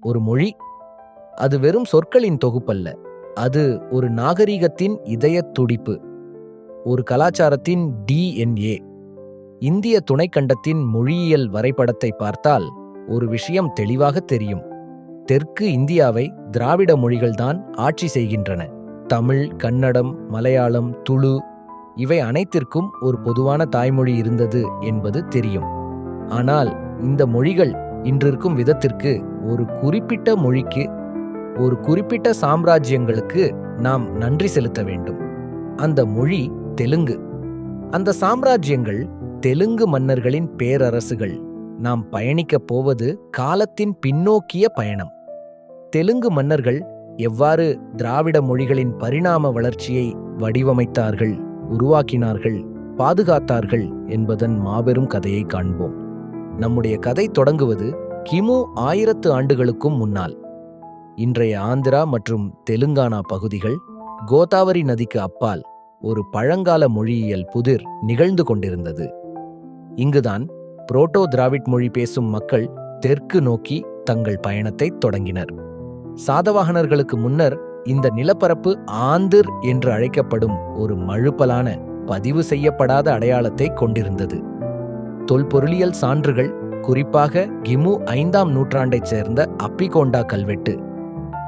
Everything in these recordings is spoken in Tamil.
ஒரு மொழி. அது வெறும் சொற்களின் தொகுப்பல்ல. அது ஒரு நாகரிகத்தின் இதயத் துடிப்பு. ஒரு கலாச்சாரத்தின் டிஎன்ஏ இந்திய துணைக்கண்டத்தின் மொழியியல் வரைபடத்தை பார்த்தால் ஒரு விஷயம் தெளிவாக தெரியும். தெற்கு இந்தியாவை திராவிட மொழிகள்தான் ஆட்சி செய்கின்றன. தமிழ் கன்னடம் மலையாளம் துளு இவை அனைத்திற்கும் ஒரு பொதுவான தாய்மொழி இருந்தது என்பது தெரியும். ஆனால் இந்த மொழிகள் இன்றிருக்கும் விதத்திற்கு ஒரு குறிப்பிட்ட மொழிக்கு ஒரு குறிப்பிட்ட சாம்ராஜ்யங்களுக்கு நாம் நன்றி செலுத்த வேண்டும். அந்த மொழி தெலுங்கு. அந்த சாம்ராஜ்யங்கள் தெலுங்கு மன்னர்களின் பேரரசுகள். நாம் பயணிக்கப் போவது காலத்தின் பின்னோக்கிய பயணம். தெலுங்கு மன்னர்கள் எவ்வாறு திராவிட மொழிகளின் பரிணாம வளர்ச்சியை வடிவமைத்தார்கள் உருவாக்கினார்கள் பாதுகாத்தார்கள் என்பதன் மாபெரும் கதையை காண்போம். நம்முடைய கதை தொடங்குவது கிமு ஆயிரத்து ஆண்டுகளுக்கும் முன்னால். இன்றைய ஆந்திரா மற்றும் தெலுங்கானா பகுதிகள் கோதாவரி நதிக்கு அப்பால் ஒரு பழங்கால மொழியியல் புதிர் நிகழ்ந்து கொண்டிருந்தது. இங்குதான் புரோட்டோ திராவிட் மொழி பேசும் மக்கள் தெற்கு நோக்கி தங்கள் பயணத்தை தொடங்கினர். சாதவாகனர்களுக்கு முன்னர் இந்த நிலப்பரப்பு ஆந்திர் என்று அழைக்கப்படும் ஒரு மழுப்பலான பதிவு செய்யப்படாத அடையாளத்தை கொண்டிருந்தது. தொல்பொருளியல் சான்றுகள் குறிப்பாக கிமு ஐந்தாம் நூற்றாண்டைச் சேர்ந்த அப்பிகோண்டா கல்வெட்டு.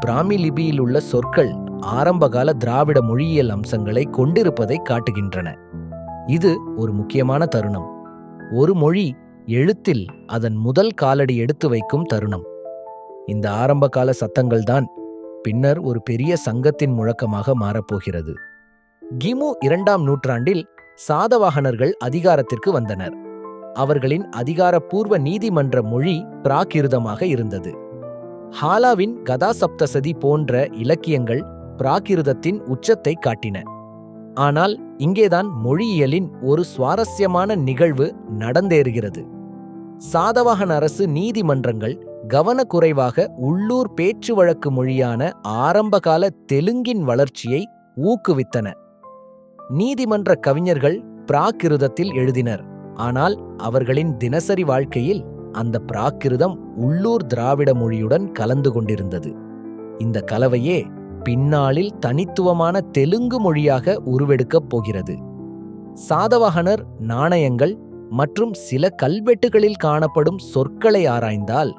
பிராமி லிபியில் உள்ள சொற்கள் ஆரம்பகால திராவிட மொழியியல் அம்சங்களை கொண்டிருப்பதை காட்டுகின்றன. இது ஒரு முக்கியமான தருணம். ஒரு மொழி எழுத்தில் அதன் முதல் காலடி எடுத்து வைக்கும் தருணம். இந்த ஆரம்பகால சத்தங்கள்தான் பின்னர் ஒரு பெரிய சங்கத்தின் முழக்கமாக மாறப்போகிறது. கிமு இரண்டாம் நூற்றாண்டில் சாதவாகனர்கள் அதிகாரத்திற்கு வந்தனர். அவர்களின் அதிகாரப்பூர்வ நீதிமன்ற மொழி பிராகிருதமாக இருந்தது. ஹாலாவின் கதாசப்தசதி போன்ற இலக்கியங்கள் பிராகிருதத்தின் உச்சத்தை காட்டின. ஆனால் இங்கேதான் மொழியியலின் ஒரு சுவாரஸ்யமான நிகழ்வு நடந்தேறுகிறது. சாதவாகன் அரசு நீதிமன்றங்கள் கவனக்குறைவாக உள்ளூர் பேச்சு வழக்கு மொழியான ஆரம்பகால தெலுங்கின் வளர்ச்சியை ஊக்குவித்தன. நீதிமன்ற கவிஞர்கள் பிராகிருதத்தில் எழுதினர். ஆனால் அவர்களின் தினசரி வாழ்க்கையில் அந்த பிராகிருதம் உள்ளூர் திராவிட மொழியுடன் கலந்து கொண்டிருந்தது. இந்த கலவையே பின்னாளில் தனித்துவமான தெலுங்கு மொழியாக உருவெடுக்கப் போகிறது. சாதவாகனர் நாணயங்கள் மற்றும் சில கல்வெட்டுகளில் காணப்படும் சொற்களை ஆராய்ந்தால்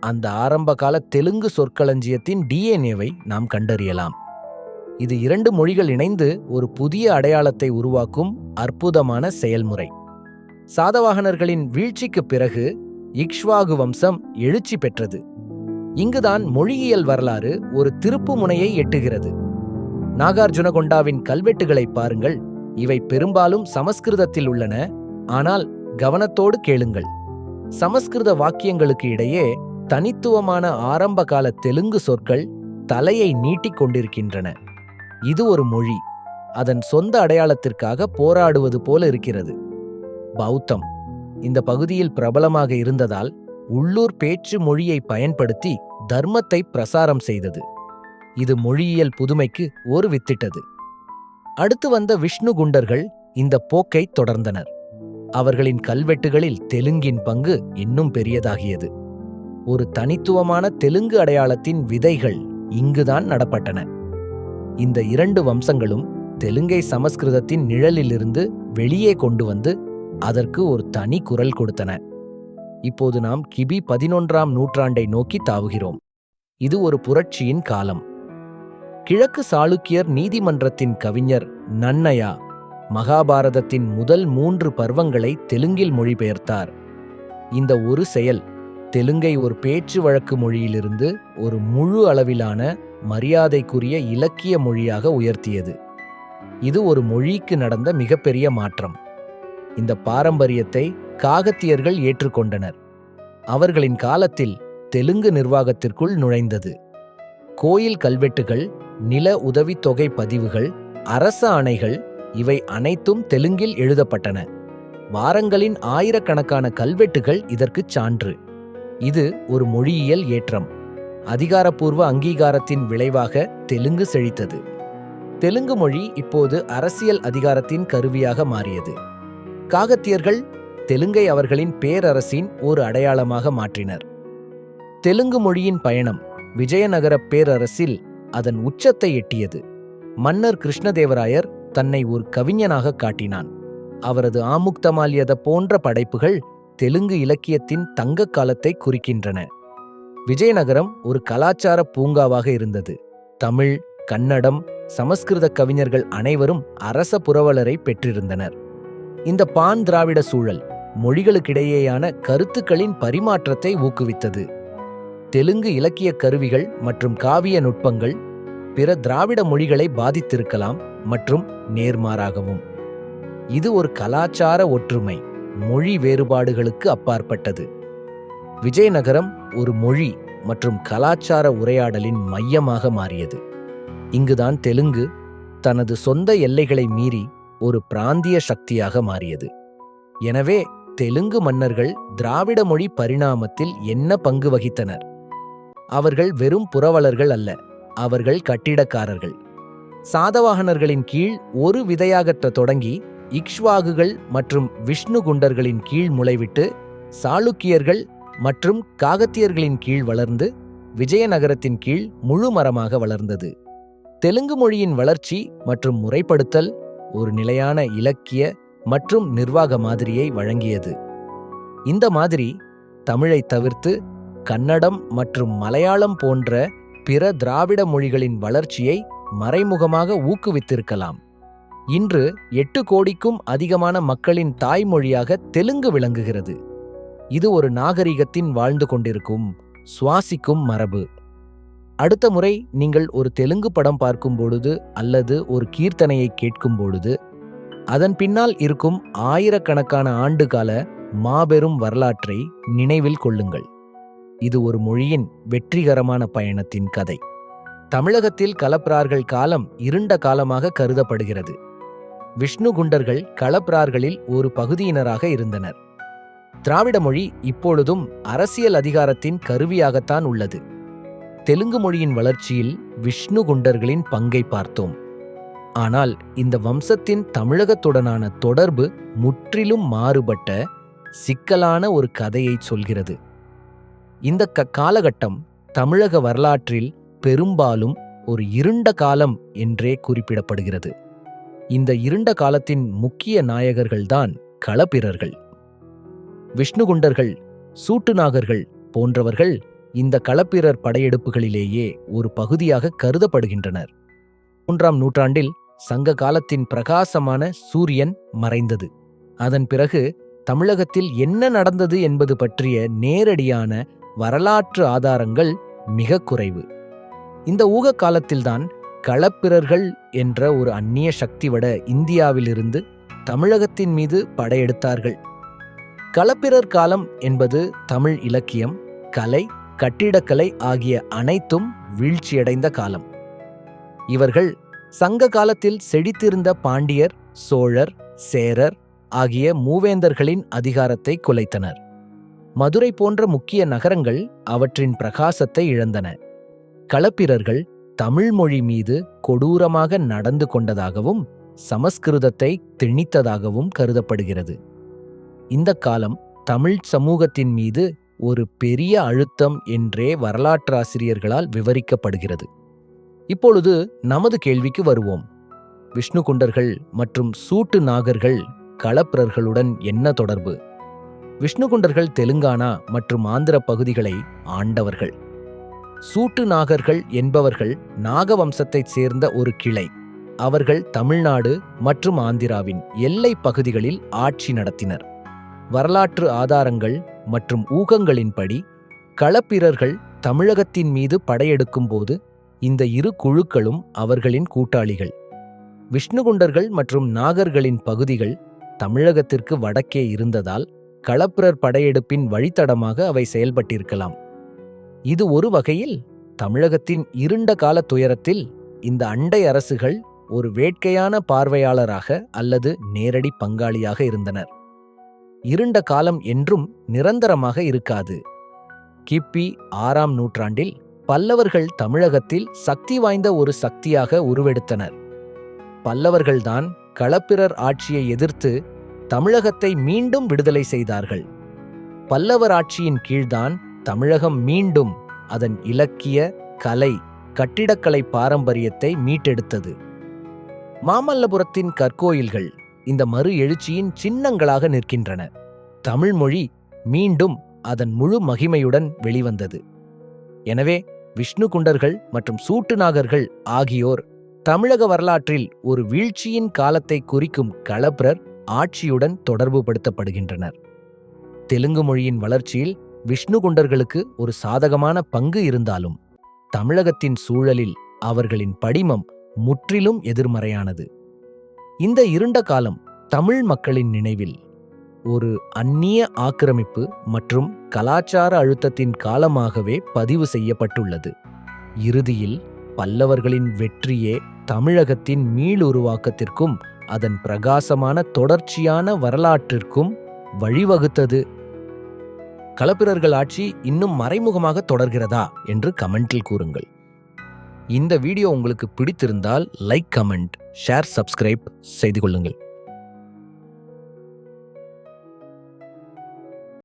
அந்த ஆரம்பகால தெலுங்கு சொற்களஞ்சியத்தின் டிஎன்ஏவை நாம் கண்டறியலாம். இது இரண்டு மொழிகள் இணைந்து ஒரு புதிய அடையாளத்தை உருவாக்கும் அற்புதமான செயல்முறை. சாதவாகனர்களின் வீழ்ச்சிக்குப் பிறகு இக்ஷ்வாகு வம்சம் எழுச்சி பெற்றது. இங்குதான் மொழியியல் வரலாறு ஒரு திருப்பு முனையை எட்டுகிறது. நாகார்ஜுனகொண்டாவின் கல்வெட்டுகளை பாருங்கள். இவை பெரும்பாலும் சமஸ்கிருதத்தில் உள்ளன. ஆனால் கவனத்தோடு கேளுங்கள். சமஸ்கிருத வாக்கியங்களுக்கு இடையே தனித்துவமான ஆரம்பகால தெலுங்கு சொற்கள் தலையை நீட்டிக் கொண்டிருக்கின்றன. இது ஒரு மொழி. அதன் சொந்த அடையாளத்திற்காக போராடுவது போல இருக்கிறது. பௌத்தம். இந்த பகுதியில் பிரபலமாக இருந்ததால் உள்ளூர் பேச்சு மொழியை பயன்படுத்தி தர்மத்தை பிரசாரம் செய்தது. இது மொழியியல் புதுமைக்கு ஒரு வித்திட்டது. அடுத்து வந்த விஷ்ணு குண்டர்கள் இந்த போக்கை தொடர்ந்தனர். அவர்களின் கல்வெட்டுகளில் தெலுங்கின் பங்கு இன்னும் பெரியதாகியது. ஒரு தனித்துவமான தெலுங்கு அடையாளத்தின் விதைகள் இங்குதான் நடப்பட்டன. இந்த இரண்டு வம்சங்களும் தெலுங்கை சமஸ்கிருதத்தின் நிழலிலிருந்து வெளியே கொண்டு வந்து அதற்கு ஒரு தனி குரல் கொடுத்தன. இப்போது நாம் கிபி பதினொன்றாம் நூற்றாண்டை நோக்கி தாவுகிறோம். இது ஒரு புரட்சியின் காலம். கிழக்கு சாளுக்கியர் நீதிமன்றத்தின் கவிஞர் நன்னயா மகாபாரதத்தின் முதல் மூன்று பர்வங்களை தெலுங்கில் மொழிபெயர்த்தார். இந்த ஒரு செயல் தெலுங்கை ஒரு பேச்சு வழக்கு மொழியிலிருந்து ஒரு முழு அளவிலான மரியாதைக்குரிய இலக்கிய மொழியாக உயர்த்தியது. இது ஒரு மொழிக்கு நடந்த மிகப்பெரிய மாற்றம். இந்த பாரம்பரியத்தை காகத்தியர்கள் ஏற்றுக்கொண்டனர். அவர்களின் காலத்தில் தெலுங்கு நிர்வாகத்திற்குள் நுழைந்தது. கோயில் கல்வெட்டுகள் நில உதவித்தொகை பதிவுகள் அரச ஆணைகள் இவை அனைத்தும் தெலுங்கில் எழுதப்பட்டன. வாரங்களின் ஆயிரக்கணக்கான கல்வெட்டுகள் இதற்கு சான்று. இது ஒரு மொழியியல் ஏற்றம். அதிகாரப்பூர்வ அங்கீகாரத்தின் விளைவாக தெலுங்கு செழித்தது. தெலுங்கு மொழி இப்போது அரசியல் அதிகாரத்தின் கருவியாக மாறியது. காகத்தியர்கள் தெலுங்கை அவர்களின் பேரரசின் ஒரு அடையாளமாக மாற்றினர். தெலுங்கு மொழியின் பயணம் விஜயநகர பேரரசில் அதன் உச்சத்தை எட்டியது. மன்னர் கிருஷ்ணதேவராயர் தன்னை ஒரு கவிஞனாக காட்டினான். அவரது ஆமுக்தமாலியத போன்ற படைப்புகள் தெலுங்கு இலக்கியத்தின் தங்க காலத்தை குறிக்கின்றன. விஜயநகரம் ஒரு கலாச்சார பூங்காவாக இருந்தது. தமிழ் கன்னடம் சமஸ்கிருத கவிஞர்கள் அனைவரும் அரச புரவலரை பெற்றிருந்தனர். இந்த பான் திராவிட சூழல் மொழிகளுக்கிடையேயான கருத்துக்களின் பரிமாற்றத்தை ஊக்குவித்தது. தெலுங்கு இலக்கிய கருவிகள் மற்றும் காவிய நுட்பங்கள் பிற திராவிட மொழிகளை பாதித்திருக்கலாம் மற்றும் நேர்மாறாகவும். இது ஒரு கலாச்சார ஒற்றுமை மொழி வேறுபாடுகளுக்கு அப்பாற்பட்டது. விஜயநகரம் ஒரு மொழி மற்றும் கலாச்சார உரையாடலின் மையமாக மாறியது. இங்குதான் தெலுங்கு தனது சொந்த எல்லைகளை மீறி ஒரு பிராந்திய சக்தியாக மாறியது. எனவே தெலுங்கு மன்னர்கள் திராவிட மொழி பரிணாமத்தில் என்ன பங்கு வகித்தனர்? அவர்கள் வெறும் புரவலர்கள் அல்ல அவர்கள் கட்டிடக்காரர்கள். சாதவாகனர்களின் கீழ் ஒரு விதையாகற்ற தொடங்கி இக்ஷ்வாகுகள் மற்றும் விஷ்ணு குண்டர்களின் கீழ் முளைவிட்டு சாளுக்கியர்கள் மற்றும் காகத்தியர்களின் கீழ் வளர்ந்து விஜயநகரத்தின் கீழ் முழு மரமாக வளர்ந்தது. தெலுங்கு மொழியின் வளர்ச்சி மற்றும் முறைப்படுத்தல் ஒரு நிலையான இலக்கிய மற்றும் நிர்வாக மாதிரியை வழங்கியது. இந்த மாதிரி தமிழை தவிர்த்து கன்னடம் மற்றும் மலையாளம் போன்ற பிற திராவிட மொழிகளின் வளர்ச்சியை மறைமுகமாக ஊக்குவித்திருக்கலாம். இன்று எட்டு கோடிக்கும் அதிகமான மக்களின் தாய்மொழியாக தெலுங்கு விளங்குகிறது. இது ஒரு நாகரிகத்தின் வாழ்ந்து கொண்டிருக்கும் சுவாசிக்கும் மரபு. அடுத்த முறை நீங்கள் ஒரு தெலுங்கு படம் பார்க்கும் பொழுது அல்லது ஒரு கீர்த்தனையை கேட்கும் பொழுது அதன் பின்னால் இருக்கும் ஆயிரக்கணக்கான ஆண்டுகால மாபெரும் வரலாற்றை நினைவில் கொள்ளுங்கள். இது ஒரு மொழியின் வெற்றிகரமான பயணத்தின் கதை. தமிழகத்தில் கலப்பிரார்கள் காலம் இருண்ட காலமாக கருதப்படுகிறது. விஷ்ணு குண்டர்கள் களப்பிரார்களில் ஒரு பகுதியினராக இருந்தனர். திராவிட மொழி இப்பொழுதும் அரசியல் அதிகாரத்தின் கருவியாகத்தான் உள்ளது. தெலுங்கு மொழியின் வளர்ச்சியில் விஷ்ணு குண்டர்களின் பங்கை பார்த்தோம். ஆனால் இந்த வம்சத்தின் தமிழகத்துடனான தொடர்பு முற்றிலும் மாறுபட்ட சிக்கலான ஒரு கதையை சொல்கிறது. இந்த க காலகட்டம் தமிழக வரலாற்றில் பெரும்பாலும் ஒரு இருண்ட காலம் என்றே குறிப்பிடப்படுகிறது. இந்த இருண்ட காலத்தின் முக்கிய நாயகர்கள்தான் களப்பிரர்கள். விஷ்ணுகுண்டர்கள் சூட்டுநாகர்கள் போன்றவர்கள் இந்த களப்பிரர் படையெடுப்புகளிலேயே ஒரு பகுதியாக கருதப்படுகின்றனர். மூன்றாம் நூற்றாண்டில் சங்க காலத்தின் பிரகாசமான சூரியன் மறைந்தது. அதன் பிறகு தமிழகத்தில் என்ன நடந்தது என்பது பற்றிய நேரடியான வரலாற்று ஆதாரங்கள் மிக குறைவு. இந்த ஊக காலத்தில்தான் களப்பிரர்கள் என்ற ஒரு அந்நிய சக்தி வட இந்தியாவிலிருந்து தமிழகத்தின் மீது படையெடுத்தார்கள். களப்பிரர் காலம் என்பது தமிழ் இலக்கியம் கலை கட்டிடக்கலை ஆகிய அனைத்தும் வீழ்ச்சியடைந்த காலம். இவர்கள் சங்க காலத்தில் செழித்திருந்த பாண்டியர் சோழர் சேரர் ஆகிய மூவேந்தர்களின் அதிகாரத்தை குலைத்தனர். மதுரை போன்ற முக்கிய நகரங்கள் அவற்றின் பிரகாசத்தை இழந்தன. களப்பிரர்கள் தமிழ் மொழி மீது கொடூரமாக நடந்து கொண்டதாகவும் சமஸ்கிருதத்தை திணித்ததாகவும் கருதப்படுகிறது. இந்த காலம் தமிழ் சமூகத்தின் மீது ஒரு பெரிய அழுத்தம் என்றே வரலாற்றாசிரியர்களால் விவரிக்கப்படுகிறது. இப்பொழுது நமது கேள்விக்கு வருவோம். விஷ்ணு குண்டர்கள் மற்றும் சூட்டு நாகர்கள் களப்பிரர்களுடன் என்ன தொடர்பு? விஷ்ணுகுண்டர்கள் தெலுங்கானா மற்றும் ஆந்திர பகுதிகளை ஆண்டவர்கள். சூட்டு நாகர்கள் என்பவர்கள் நாகவம்சத்தைச் சேர்ந்த ஒரு கிளை. அவர்கள் தமிழ்நாடு மற்றும் ஆந்திராவின் எல்லை பகுதிகளில் ஆட்சி நடத்தினர். வரலாற்று ஆதாரங்கள் மற்றும் ஊகங்களின்படி களப்பிரர்கள் தமிழகத்தின் மீது படையெடுக்கும்போது இந்த இரு குழுக்களும் அவர்களின் கூட்டாளிகள். விஷ்ணுகுண்டர்கள் மற்றும் நாகர்களின் பகுதிகள் தமிழகத்திற்கு வடக்கே இருந்ததால் களப்பிரர் படையெடுப்பின் வழித்தடமாக அவை செயல்பட்டிருக்கலாம். இது ஒரு வகையில் தமிழகத்தின் இருண்ட கால துயரத்தில் இந்த அண்டை அரசுகள் ஒரு வேட்கையான பார்வையாளராக அல்லது நேரடி பங்காளியாக இருந்தனர். இருண்ட காலம் என்றும் நிரந்தரமாக இருக்காது. கிப்பி ஆறாம் நூற்றாண்டில் பல்லவர்கள் தமிழகத்தில் சக்தி வாய்ந்த ஒரு சக்தியாக உருவெடுத்தனர். பல்லவர்கள்தான் களப்பிரர் ஆட்சியை எதிர்த்து தமிழகத்தை மீண்டும் விடுதலை செய்தார்கள். பல்லவர் ஆட்சியின் கீழ்தான் தமிழகம் மீண்டும் அதன் இலக்கிய கலை கட்டிடக்கலை பாரம்பரியத்தை மீட்டெடுத்தது. மாமல்லபுரத்தின் கற்கோயில்கள் இந்த மறு எழுச்சியின் சின்னங்களாக நிற்கின்றன. தமிழ் மொழி மீண்டும் அதன் முழு மகிமையுடன் வெளிவந்தது. எனவே விஷ்ணு குண்டர்கள் மற்றும் சூட்டுநாகர்கள் ஆகியோர் தமிழக வரலாற்றில் ஒரு வீழ்ச்சியின் காலத்தை குறிக்கும் களப்பிரர் ஆட்சியுடன் தொடர்புபடுத்தப்படுகின்றனர் தெலுங்கு மொழியின் வளர்ச்சியில் விஷ்ணு குண்டர்களுக்கு ஒரு சாதகமான பங்கு இருந்தாலும் தமிழகத்தின் சூழலில் அவர்களின் படிமம் முற்றிலும் எதிர்மறையானது. இந்த இருண்ட காலம் தமிழ் மக்களின் நினைவில் ஒரு அந்நிய ஆக்கிரமிப்பு மற்றும் கலாச்சார அழுத்தத்தின் காலமாகவே பதிவு செய்யப்பட்டுள்ளது. இறுதியில் பல்லவர்களின் வெற்றியே தமிழகத்தின் மீளுருவாக்கத்திற்கும் அதன் பிரகாசமான தொடர்ச்சியான வரலாற்றிற்கும் வழிவகுத்தது. களப்பிரர்கள் ஆட்சி இன்னும் மறைமுகமாக தொடர்கிறதா என்று கமெண்டில் கூறுங்கள். இந்த வீடியோ உங்களுக்கு பிடித்திருந்தால் லைக் கமெண்ட் ஷேர் சப்ஸ்கிரைப் செய்து கொள்ளுங்கள்.